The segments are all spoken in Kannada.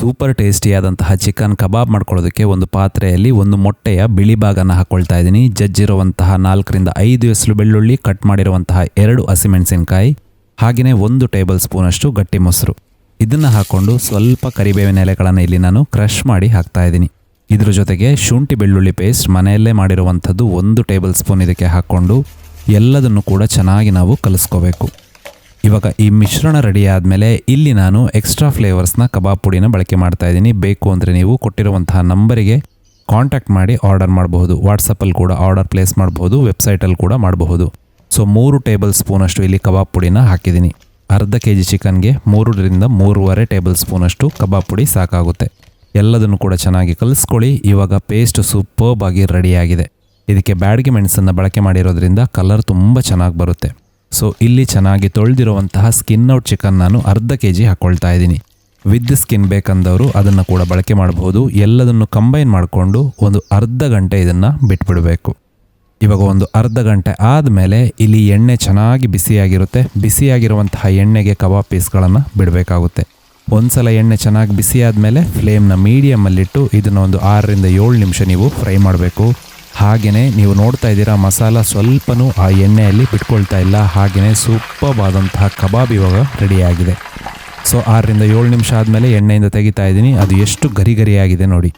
ಸೂಪರ್ ಟೇಸ್ಟಿಯಾದಂತಹ ಚಿಕನ್ ಕಬಾಬ್ ಮಾಡ್ಕೊಳ್ಳೋದಕ್ಕೆ ಒಂದು ಪಾತ್ರೆಯಲ್ಲಿ ಒಂದು ಮೊಟ್ಟೆಯ ಬಿಳಿ ಭಾಗನ ಹಾಕೊಳ್ತಾ ಇದ್ದೀನಿ. ಜಜ್ಜಿರುವಂತಹ ನಾಲ್ಕರಿಂದ ಐದು ಎಸಲು ಬೆಳ್ಳುಳ್ಳಿ, ಕಟ್ ಮಾಡಿರುವಂತಹ ಎರಡು ಹಸಿಮೆಣಸಿನಕಾಯಿ ಹಾಗೆಯೇ ಒಂದು ಟೇಬಲ್ ಸ್ಪೂನಷ್ಟು ಗಟ್ಟಿ ಮೊಸರು. ಇದನ್ನು ಹಾಕ್ಕೊಂಡು ಸ್ವಲ್ಪ ಕರಿಬೇವಿನ ಎಲೆಗಳನ್ನು ಇಲ್ಲಿ ನಾನು ಕ್ರಷ್ ಮಾಡಿ ಹಾಕ್ತಾ ಇದ್ದೀನಿ. ಇದ್ರ ಜೊತೆಗೆ ಶುಂಠಿ ಬೆಳ್ಳುಳ್ಳಿ ಪೇಸ್ಟ್ ಮನೆಯಲ್ಲೇ ಮಾಡಿರುವಂಥದ್ದು ಒಂದು ಟೇಬಲ್ ಸ್ಪೂನ್ ಇದಕ್ಕೆ ಹಾಕ್ಕೊಂಡು ಎಲ್ಲದನ್ನು ಕೂಡ ಚೆನ್ನಾಗಿ ನಾವು ಕಲಿಸ್ಕೋಬೇಕು. ಇವಾಗ ಈ ಮಿಶ್ರಣ ರೆಡಿ ಆದಮೇಲೆ ಇಲ್ಲಿ ನಾನು ಎಕ್ಸ್ಟ್ರಾ ಫ್ಲೇವರ್ಸ್ನ ಕಬಾಬ್ ಪುಡಿನ ಬಳಕೆ ಮಾಡ್ತಾ ಇದ್ದೀನಿ. ಬೇಕು ಅಂದರೆ ನೀವು ಕೊಟ್ಟಿರುವಂತಹ ನಂಬರಿಗೆ ಕಾಂಟ್ಯಾಕ್ಟ್ ಮಾಡಿ ಆರ್ಡರ್ ಮಾಡಬಹುದು. ವಾಟ್ಸಪ್ಪಲ್ಲಿ ಕೂಡ ಆರ್ಡರ್ ಪ್ಲೇಸ್ ಮಾಡಬಹುದು. ವೆಬ್ಸೈಟಲ್ಲಿ ಕೂಡ ಮಾಡಬಹುದು. ಸೊ ಮೂರು ಟೇಬಲ್ ಸ್ಪೂನಷ್ಟು ಇಲ್ಲಿ ಕಬಾಬ್ ಪುಡಿನ ಹಾಕಿದ್ದೀನಿ. ಅರ್ಧ ಕೆ ಜಿ ಚಿಕನ್ಗೆ ಮೂರರಿಂದ ಮೂರುವರೆ ಟೇಬಲ್ ಸ್ಪೂನಷ್ಟು ಕಬಾಬ್ ಪುಡಿ ಸಾಕಾಗುತ್ತೆ. ಎಲ್ಲದನ್ನು ಕೂಡ ಚೆನ್ನಾಗಿ ಕಲಿಸ್ಕೊಳ್ಳಿ. ಇವಾಗ ಪೇಸ್ಟ್ ಸೂಪರ್ಬ್ ಆಗಿ ರೆಡಿಯಾಗಿದೆ ಇದಕ್ಕೆ ಬ್ಯಾಡ್ಗೆ ಮೆಣಸನ್ನು ಬಳಕೆ ಮಾಡಿರೋದ್ರಿಂದ ಕಲರ್ ತುಂಬ ಚೆನ್ನಾಗಿ ಬರುತ್ತೆ. ಸೊ ಇಲ್ಲಿ ಚೆನ್ನಾಗಿ ತೊಳೆದಿರುವಂತಹ ಸ್ಕಿನ್ ಔಟ್ ಚಿಕನ್ ನಾನು ಅರ್ಧ ಕೆ ಜಿ ಹಾಕ್ಕೊಳ್ತಾ ಇದ್ದೀನಿ. ವಿದ್ ಸ್ಕಿನ್ ಬೇಕಂದವರು ಅದನ್ನು ಕೂಡ ಬಳಕೆ ಮಾಡಬಹುದು. ಎಲ್ಲದನ್ನು ಕಂಬೈನ್ ಮಾಡಿಕೊಂಡು ಒಂದು ಅರ್ಧ ಗಂಟೆ ಇದನ್ನು ಬಿಟ್ಬಿಡಬೇಕು. ಇವಾಗ ಒಂದು ಅರ್ಧ ಗಂಟೆ ಆದಮೇಲೆ ಇಲ್ಲಿ ಎಣ್ಣೆ ಚೆನ್ನಾಗಿ ಬಿಸಿಯಾಗಿರುತ್ತೆ. ಬಿಸಿಯಾಗಿರುವಂತಹ ಎಣ್ಣೆಗೆ ಕಬಾಬ್ ಪೀಸ್ಗಳನ್ನು ಬಿಡಬೇಕಾಗುತ್ತೆ. ಒಂದ್ಸಲ ಎಣ್ಣೆ ಚೆನ್ನಾಗಿ ಬಿಸಿ ಆದಮೇಲೆ ಫ್ಲೇಮ್ನ ಮೀಡಿಯಮಲ್ಲಿಟ್ಟು ಇದನ್ನು ಒಂದು ಆರರಿಂದ ಏಳು ನಿಮಿಷ ನೀವು ಫ್ರೈ ಮಾಡಬೇಕು. ಹಾಗೆಯೇ ನೀವು ನೋಡ್ತಾ ಇದ್ದೀರಾ, ಮಸಾಲ ಸ್ವಲ್ಪನೂ ಆ ಎಣ್ಣೆಯಲ್ಲಿ ಬಿಟ್ಕೊಳ್ತಾ ಇಲ್ಲ. ಹಾಗೆಯೇ ಸೂಪರ್ವಾದಂತಹ ಕಬಾಬ್ ಇವಾಗ ರೆಡಿಯಾಗಿದೆ. ಸೊ, ಆರರಿಂದ ಏಳು ನಿಮಿಷ ಆದಮೇಲೆ ಎಣ್ಣೆಯಿಂದ ತೆಗಿತಾ ಇದ್ದೀನಿ. ಅದು ಎಷ್ಟು ಗರಿ ಗರಿಯಾಗಿದೆ ನೋಡಿ.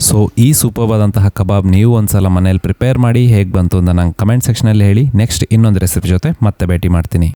ಸೊ, ಈ ಸೂಪರ್ವಾದಂತಹ ಕಬಾಬ್ ನೀವು ಒಂದ್ಸಲ ಮನೇಲಿ ಪ್ರಿಪೇರ್ ಮಾಡಿ ಹೇಗೆ ಬಂತು ಅಂತ ನಂಗೆ ಕಮೆಂಟ್ ಸೆಕ್ಷನಲ್ಲಿ ಹೇಳಿ. ನೆಕ್ಸ್ಟ್ ಇನ್ನೊಂದು ರೆಸಿಪಿ ಜೊತೆ ಮತ್ತೆ ಭೇಟಿ ಮಾಡ್ತೀನಿ.